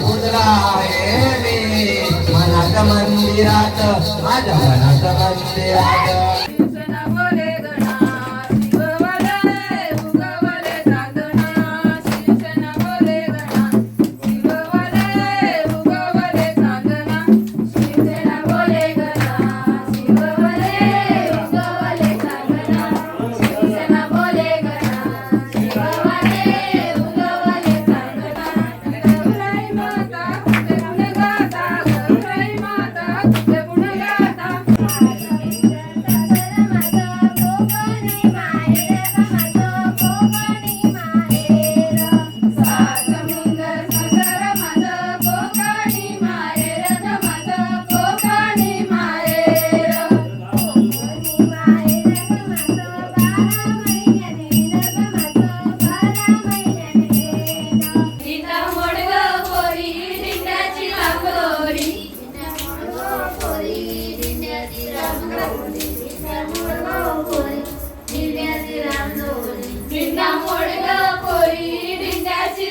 गणबाई आहे मी मनाच्या मंदिरात माझ्या मनात मंदिरात.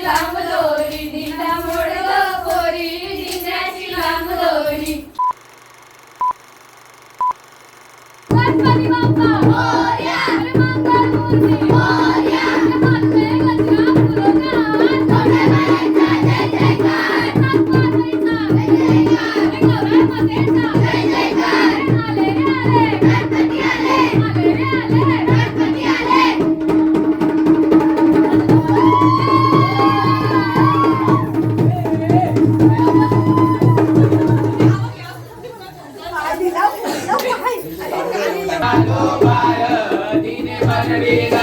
लांब दोरी दिंडा मोडग पोरी दिंड्याची लांब दोरी गणपती बाप्पा मोरया मंगलमूर्ती मोरया माते गजरा फुलवणार थोडे बाळाचा जय जयकार नागपातळीचा जय जयकार गौराई मातेचा तुझे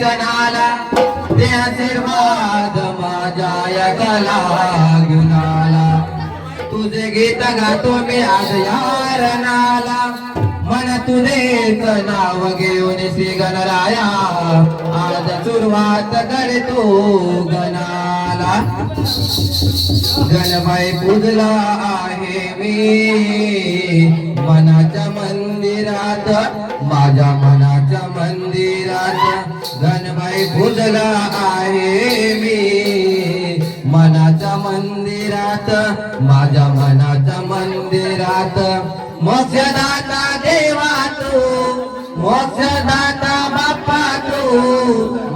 ते आशीर्वाद माझ्या या तुझे गीत गातो मी आज मन तुझेच नाव घेऊन श्री गणराया आज सुरुवात करतो गणाला. गणबाई पूजला आहे मी मनाच्या मंदिरात माझ्या मनाच्या मंदिरात. गणबाई पूजला आहे मी. मनाच्या मंदिरात माझ्या मनाच्या मंदिरात. मोक्षदाता देवा तू मोक्षदाता बाप्पा तू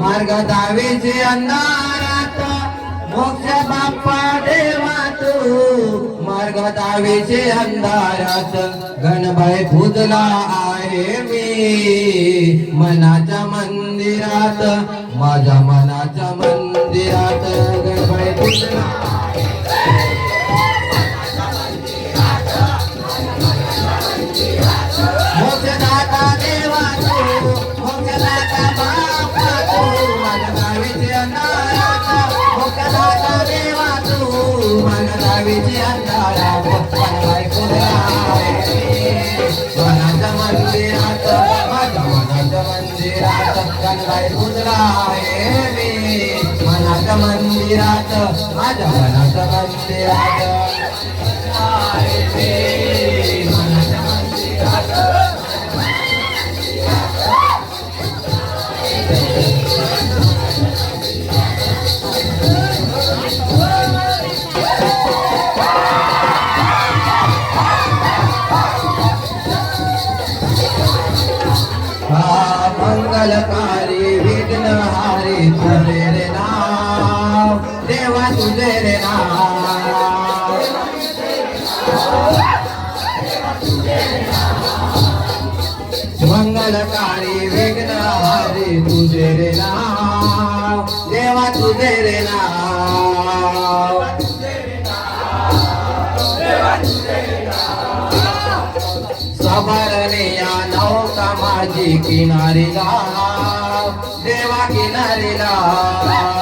मार्ग दावेचे अंधारात मोक्ष बाप्पा देवा तू मार्ग दावेचे अंधारात. गणबाई पूजला आहे मी. मनाच्या मंदिरात माझ्या मनाच्या मंदिरात गणबाई पूजला माझ्या गावीचे अंधारात गणबाई मंदिरात माझ्या मनाच्या मंदिरात आहे मी मनाच्या मंदिरात माझ्या मनाच्या मंदिरात. मेरे नाम मंगलकारी विघ्नहारी तुझे रे नाव देवा तुझे रे नाव. सबरनिया नौका माझी किनारीला देवा किनारी किनारीला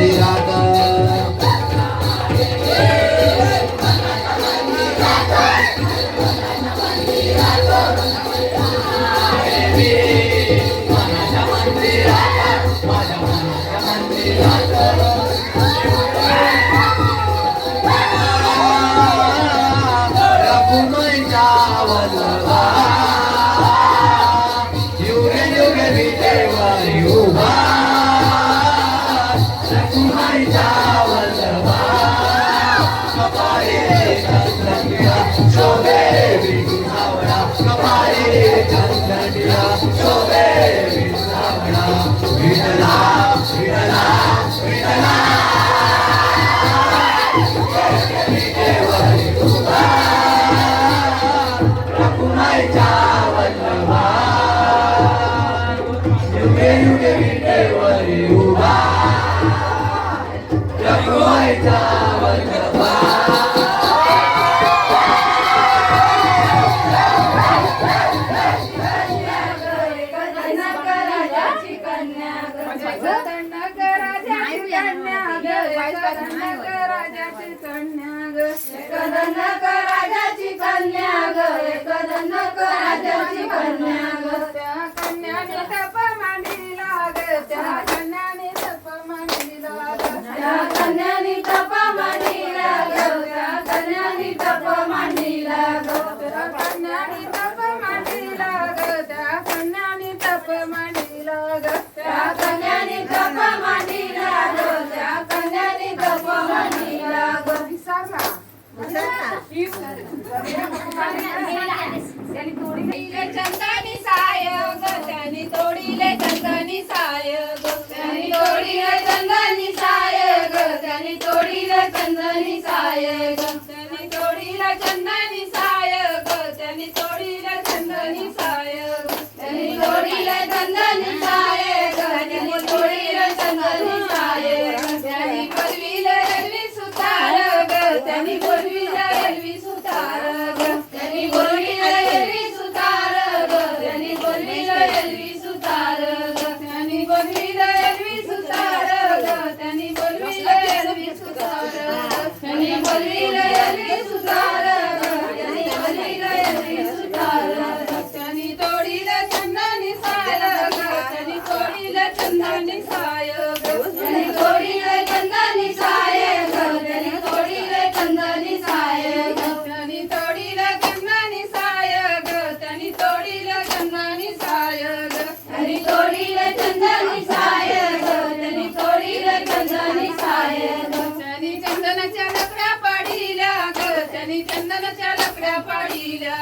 Tell me what we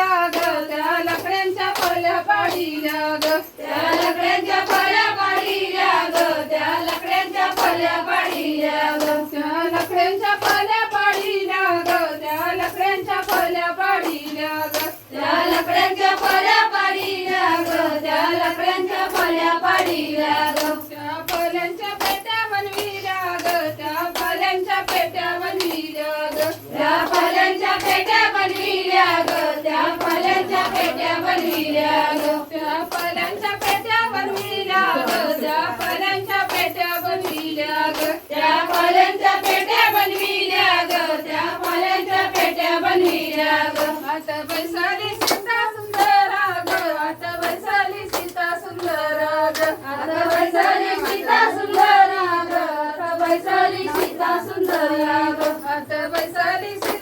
Yeah, go. Yeah, go. Go. Yeah, go. Yeah, go. Yeah, go. Yeah, go. Yeah, go. Yeah, go. Yeah, go. Yeah, go. Go. Yeah, go. Yeah, go. Go. Yeah, go. Go. पेट्या बनविल्या ग फळांच्या पेट्या बनविल्या ग त्या फळांच्या पेट्या बनविल्या ग त्या फळांच्या पेट्या बनविल्या ग त्या फळांच्या पेट्या बनविल्या ग आता बैसाली सीता सुंदर ग आता बैसाली सीता सुंदर ग आता बैसाली सुंदर ग आता सीता सुंदर ग आता बैसाली सीता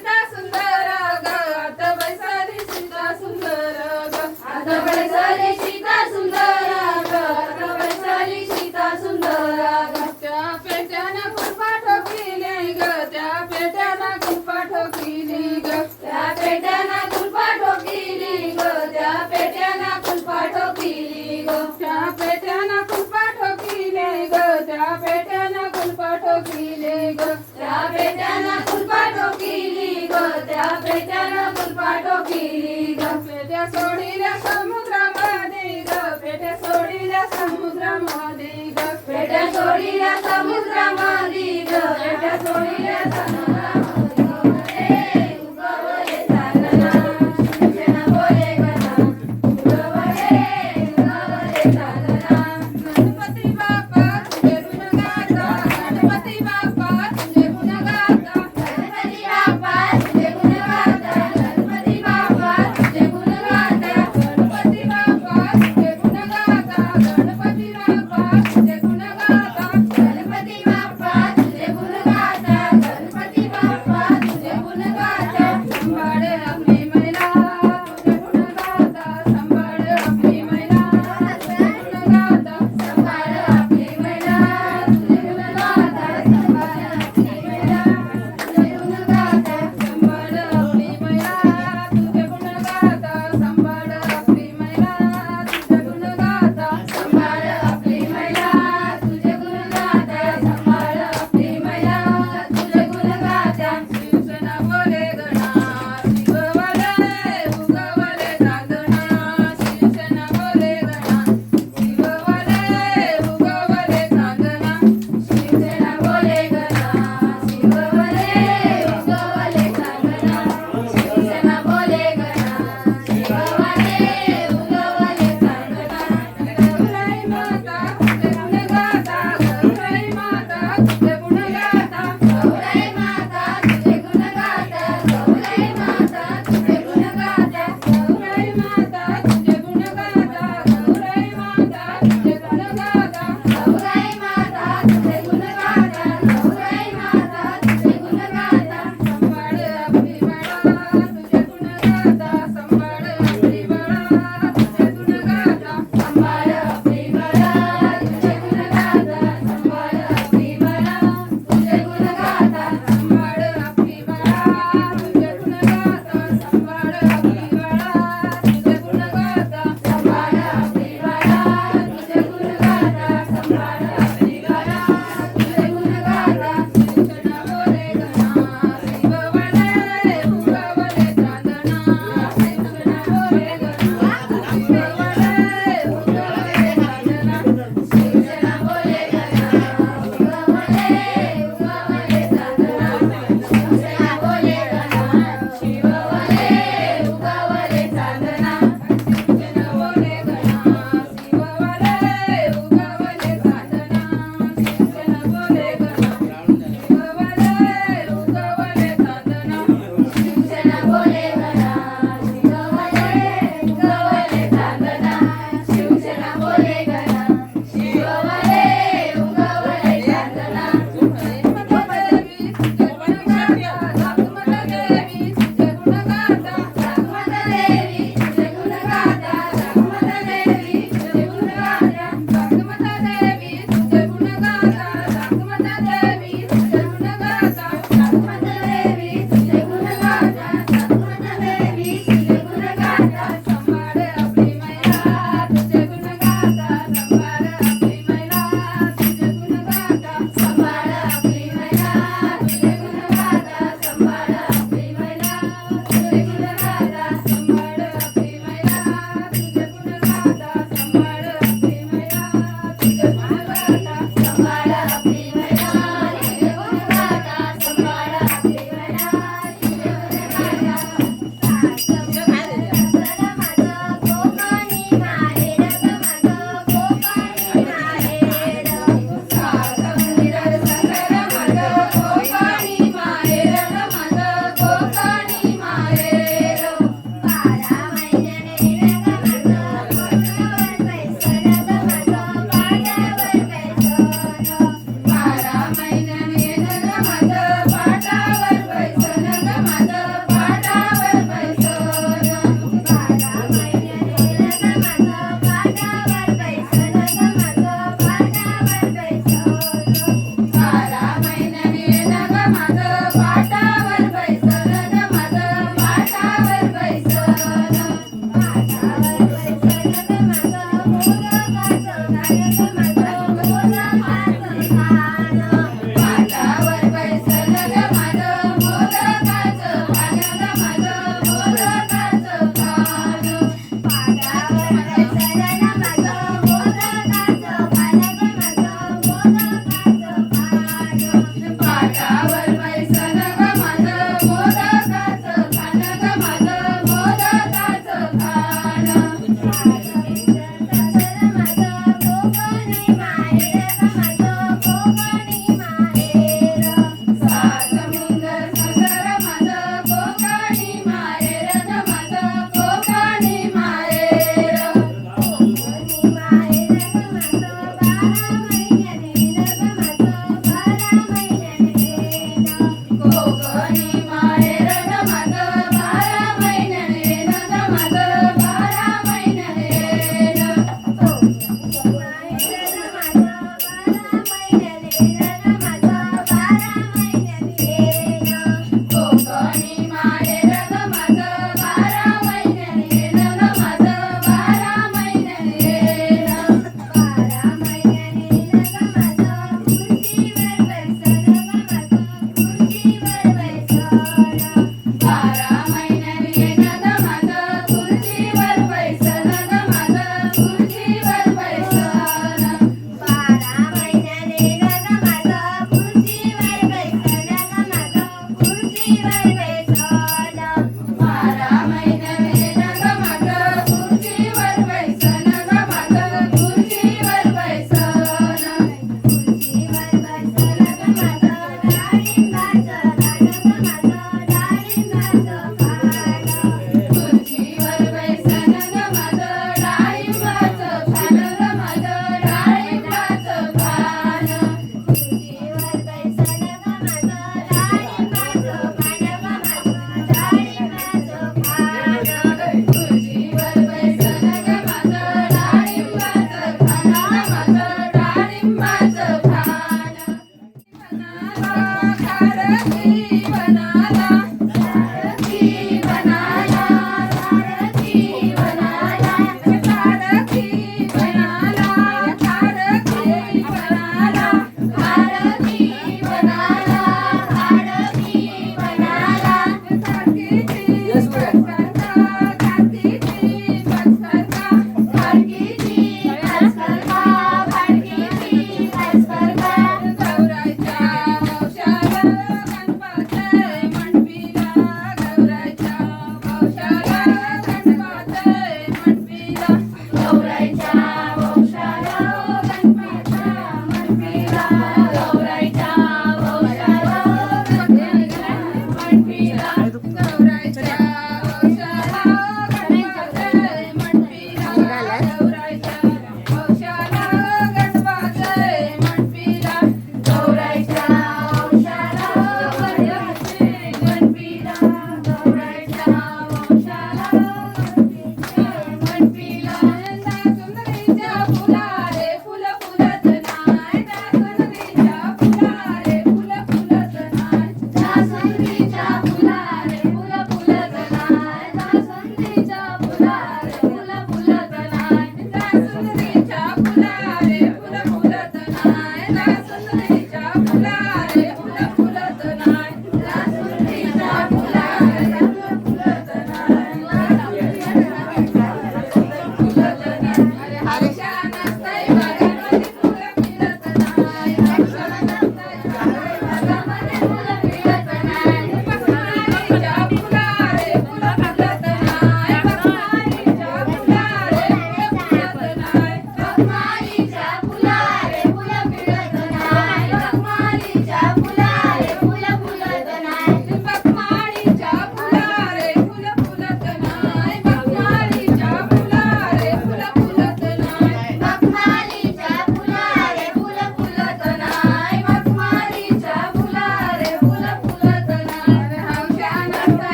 सोडीली ग पेट्या सोडील्या समुद्रामध्ये ग पेट्या सोडील्या समुद्रामध्ये ग पेट्या सोडील्या समुद्रामध्ये ग पेट्या सोडील्या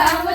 Calma.